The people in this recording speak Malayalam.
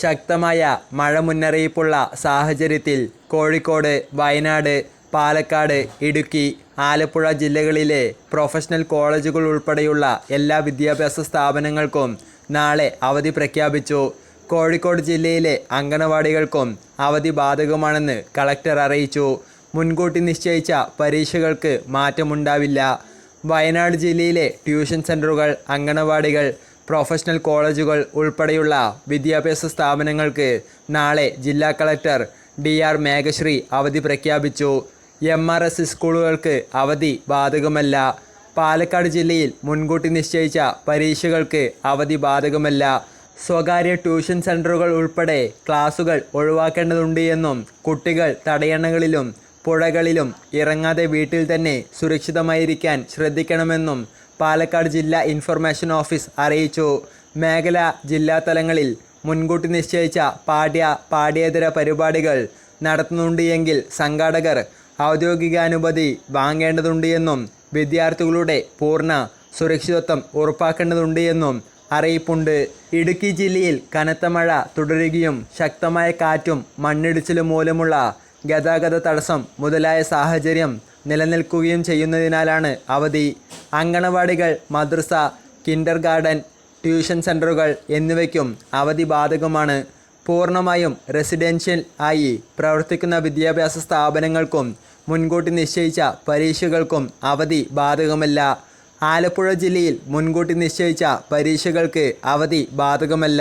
ശക്തമായ മഴ മുന്നറിയിപ്പുള്ള സാഹചര്യത്തിൽ കോഴിക്കോട് വയനാട് പാലക്കാട് ഇടുക്കി ആലപ്പുഴ ജില്ലകളിലെ പ്രൊഫഷണൽ കോളേജുകൾ ഉൾപ്പെടെയുള്ള എല്ലാ വിദ്യാഭ്യാസ സ്ഥാപനങ്ങൾക്കും നാളെ അവധി പ്രഖ്യാപിച്ചു. കോഴിക്കോട് ജില്ലയിലെ അങ്കണവാടികൾക്കും അവധി ബാധകമാണെന്ന് കളക്ടർ അറിയിച്ചു. മുൻകൂട്ടി നിശ്ചയിച്ച പരീക്ഷകൾക്ക് മാറ്റമുണ്ടാവില്ല. വയനാട് ജില്ലയിലെ ട്യൂഷൻ സെന്ററുകൾ അങ്കണവാടികൾ പ്രൊഫഷണൽ കോളേജുകൾ ഉൾപ്പെടെയുള്ള വിദ്യാഭ്യാസ സ്ഥാപനങ്ങൾക്ക് നാളെ ജില്ലാ കളക്ടർ ഡി ആർ മേഘശ്രീ അവധി പ്രഖ്യാപിച്ചു. എം ആർ എസ് സ്കൂളുകൾക്ക് അവധി ബാധകമല്ല. പാലക്കാട് ജില്ലയിൽ മുൻകൂട്ടി നിശ്ചയിച്ച പരീക്ഷകൾക്ക് അവധി ബാധകമല്ല. സ്വകാര്യ ട്യൂഷൻ സെന്ററുകൾ ഉൾപ്പെടെ ക്ലാസുകൾ ഒഴിവാക്കേണ്ടതുണ്ട് എന്നും കുട്ടികൾ തടയണകളിലും പുഴകളിലും ഇറങ്ങാതെ വീട്ടിൽ തന്നെ സുരക്ഷിതമായിരിക്കാൻ ശ്രദ്ധിക്കണമെന്നും പാലക്കാട് ജില്ലാ ഇൻഫർമേഷൻ ഓഫീസ് അറിയിച്ചു. മേഖല ജില്ലാ തലങ്ങളിൽ മുൻകൂട്ടി നിശ്ചയിച്ച പാഠ്യ പാഠ്യേതര പരിപാടികൾ നടത്തുന്നുണ്ട് എങ്കിൽ സംഘാടകർ ഔദ്യോഗികാനുമതി വാങ്ങേണ്ടതുണ്ട് എന്നും വിദ്യാർത്ഥികളുടെ പൂർണ സുരക്ഷിതത്വം ഉറപ്പാക്കേണ്ടതുണ്ട് എന്നും അറിയിപ്പുണ്ട്. ഇടുക്കി ജില്ലയിൽ കനത്ത മഴ തുടരുകയും ശക്തമായ കാറ്റും മണ്ണിടിച്ചിലും മൂലമുള്ള ഗതാഗത തടസ്സം മുതലായ സാഹചര്യം നിലനിൽക്കുകയും ചെയ്യുന്നതിനാലാണ് അവധി. അങ്കണവാടികൾ മദ്രസ കിൻഡർ ഗാർഡൻ ട്യൂഷൻ സെന്ററുകൾ എന്നിവയ്ക്കും അവധി ബാധകമാണ്. പൂർണമായും റെസിഡൻഷ്യൽ ആയി പ്രവർത്തിക്കുന്ന വിദ്യാഭ്യാസ സ്ഥാപനങ്ങൾക്കും മുൻകൂട്ടി നിശ്ചയിച്ച പരീക്ഷകൾക്കും അവധി ബാധകമല്ല. ആലപ്പുഴ ജില്ലയിൽ മുൻകൂട്ടി നിശ്ചയിച്ച പരീക്ഷകൾക്ക് അവധി ബാധകമല്ല.